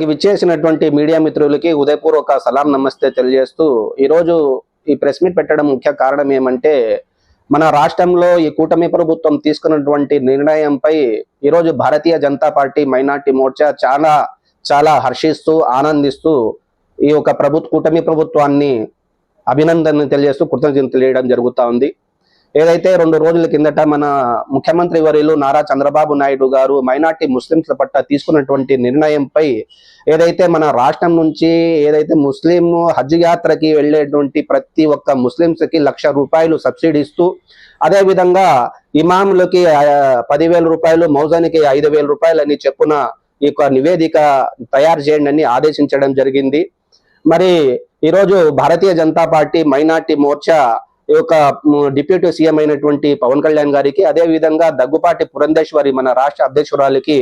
ఇక్కడికి విచ్చేసినటువంటి మీడియా మిత్రులకి ఉదయపూర్వక సలాం నమస్తే తెలియజేస్తూ ఈరోజు ఈ ప్రెస్ మీట్ పెట్టడం ముఖ్య కారణం ఏమంటే మన రాష్ట్రంలో ఈ కూటమి ప్రభుత్వం తీసుకున్నటువంటి నిర్ణయంపై ఈరోజు భారతీయ జనతా పార్టీ మైనార్టీ మోర్చా చాలా చాలా హర్షిస్తూ ఆనందిస్తూ ఈ యొక్క ప్రభుత్వ కూటమి ప్రభుత్వాన్ని అభినందనలు తెలియజేస్తూ కృతజ్ఞతలు తెలియడం జరుగుతూ ఉంది. ఏదైతే రెండు రోజుల కిందట మన ముఖ్యమంత్రి వర్యులు నారా చంద్రబాబు నాయుడు గారు మైనార్టీ ముస్లింస్ల పట్ల తీసుకున్నటువంటి నిర్ణయంపై ఏదైతే మన రాష్ట్రం నుంచి ఏదైతే ముస్లిం హజ్ యాత్రకి వెళ్ళేటువంటి ప్రతి ఒక్క ముస్లింస్కి లక్ష రూపాయలు సబ్సిడీ ఇస్తూ అదే విధంగా ఇమాములకి పదివేల రూపాయలు మౌజానికి ఐదు వేల రూపాయలు అని చెప్పున ఈ యొక్క నివేదిక తయారు చేయండి అని ఆదేశించడం జరిగింది. మరి ఈరోజు భారతీయ జనతా పార్టీ మైనార్టీ మోర్చా ఈ యొక్క డిప్యూటీ సీఎం అయినటువంటి పవన్ కళ్యాణ్ గారికి అదే విధంగా దగ్గుపాటి పురంధేశ్వరి మన రాష్ట్ర అధ్యక్షురాలికి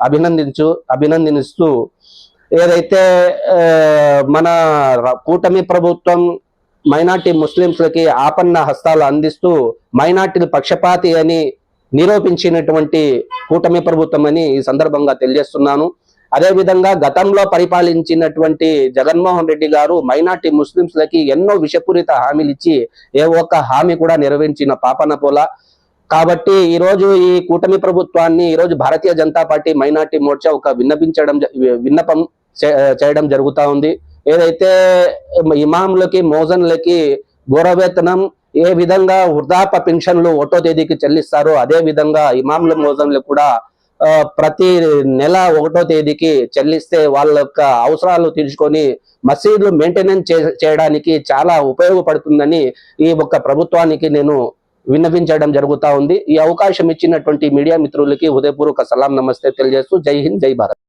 అభినందించు అభినందిస్తూ ఏదైతే మన కూటమి ప్రభుత్వం మైనార్టీ ముస్లింస్లకి ఆపన్న హస్తాలు అందిస్తూ మైనార్టీలు పక్షపాతి అని నిరూపించినటువంటి కూటమి ప్రభుత్వం అని ఈ సందర్భంగా తెలియజేస్తున్నాను. అదే విధంగా గతంలో పరిపాలించినటువంటి జగన్మోహన్ రెడ్డి గారు మైనార్టీ ముస్లింస్లకి ఎన్నో విషపూరిత హామీలు ఇచ్చి ఏ ఒక్క హామీ కూడా నెరవేర్చిన పాపన పోల. కాబట్టి ఈ రోజు ఈ కూటమి ప్రభుత్వాన్ని ఈ రోజు భారతీయ జనతా పార్టీ మైనార్టీ మోర్చా ఒక విన్నపించడం జ- విన్నపం చేయడం జరుగుతా ఉంది. ఏదైతే ఇమాంలకి మోజన్లకి గౌరవేతనం ఏ విధంగా వృద్ధాప పెన్షన్లు ఒకటో తేదీకి చెల్లిస్తారో అదే విధంగా ఇమాంల మోజన్లు కూడా ప్రతి నెల ఒకటో తేదీకి చెల్లిస్తే వాళ్ళ యొక్క అవసరాలు తీర్చుకొని మసీదులు మెయింటెనెన్స్ చే- చేయడానికి చాలా ఉపయోగపడుతుందని ఈ ఒక్క ప్రభుత్వానికి నేను విన్నవించడం జరుగుతా ఉంది. ఈ అవకాశం ఇచ్చినటువంటి మీడియా మిత్రులకి హృదయపూర్వక సలాం నమస్తే తెలియజేస్తూ జై హింద్ జై భారత్.